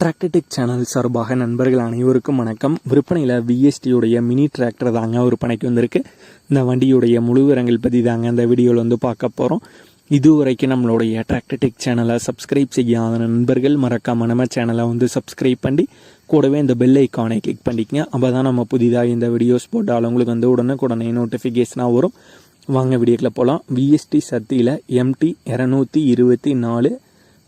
Tractor Tech channel சார்பாக நண்பர்கள் அனைவருக்கும் வணக்கம். விற்பனையில் விஎஸ்டியுடைய மினி டிராக்டர் தாங்க விற்பனைக்கு வந்திருக்கு. இந்த வண்டியுடைய முழு விவரங்கள் பற்றி தாங்க இந்த வீடியோவில் வந்து பார்க்க போகிறோம் இதுவரைக்கும் நம்மளுடைய டிராக்டர்டெக் சேனலை சப்ஸ்கிரைப் செய்யாத நண்பர்கள் மறக்காம நம்ம சேனலை வந்து சப்ஸ்கிரைப் பண்ணி கூடவே இந்த பெல் ஐக்கானை கிளிக் பண்ணிக்கங்க. அப்போ தான் நம்ம புதிதாக இந்த வீடியோஸ் போட்டால் உங்களுக்கு வந்து உடனுக்குடனே நோட்டிஃபிகேஷனாக வரும். வாங்க வீடியோக்கில் போகலாம் விஎஸ்டி சக்தியில் எம்டி இரநூத்தி இருபத்தி நாலு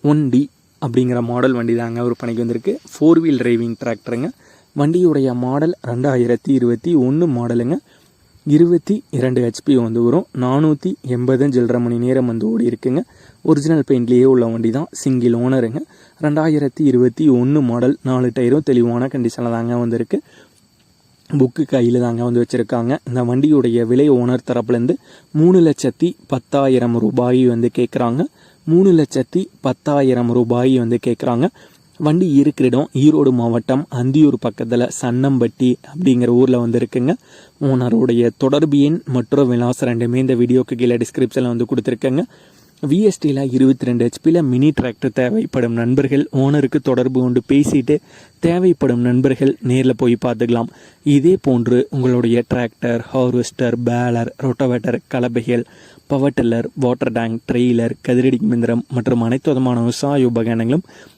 ஒன் டி அப்படிங்கிற மாடல் வண்டி தாங்க விற்பனைக்கு வந்திருக்கு. ஃபோர் வீல் டிரைவிங் டிராக்டருங்க வண்டியுடைய மாடல் ரெண்டாயிரத்தி இருபத்தி ஒன்று மாடலுங்க. இருபத்தி இரண்டு ஹெச்பி வந்து வரும். நானூற்றி எண்பது சில்லரை மணி நேரம் வந்து ஓடி இருக்குங்க. ஒரிஜினல் பெயிண்ட்லேயே உள்ள வண்டி தான் சிங்கிள் ஓனருங்க ரெண்டாயிரத்தி இருபத்தி ஒன்று மாடல் நாலு டயரும் தெளிவான கண்டிஷனில் தாங்க வந்திருக்கு. புக்கு கையில் தாங்க வந்து வச்சுருக்காங்க. இந்த வண்டியுடைய விலை ஓனர் தரப்புலேருந்து மூணு லட்சத்தி பத்தாயிரம் ரூபாய் வந்து கேட்குறாங்க மூணு லட்சத்தி பத்தாயிரம் ரூபாய் வந்து கேட்குறாங்க வண்டி இருக்கிற இடம் ஈரோடு மாவட்டம் அந்தியூர் பக்கத்தில் சன்னம்பட்டி அப்படிங்கிற ஊரில் வந்து இருக்குங்க ஓனருடைய தொடர்பு எண் மற்றும் விலாசம் ரெண்டுமே இந்த வீடியோக்கு கீழே டிஸ்கிரிப்ஷனில் வந்து கொடுத்துருக்கேங்க. விஎஸ்டியில் இருபத்தி ரெண்டு ஹெச்பியில் மினி டிராக்டர் தேவைப்படும் நண்பர்கள் ஓனருக்கு தொடர்பு கொண்டு பேசிட்டு தேவைப்படும் நண்பர்கள் நேரில் போய் பார்த்துக்கலாம். இதே போன்று உங்களுடைய tractor harvester baler rotavator கலப்பைகள் power tiller water tank trailer கதிரடி மிந்திரம் மற்றும் அனைத்து விதமான விவசாய உபகரணங்களும்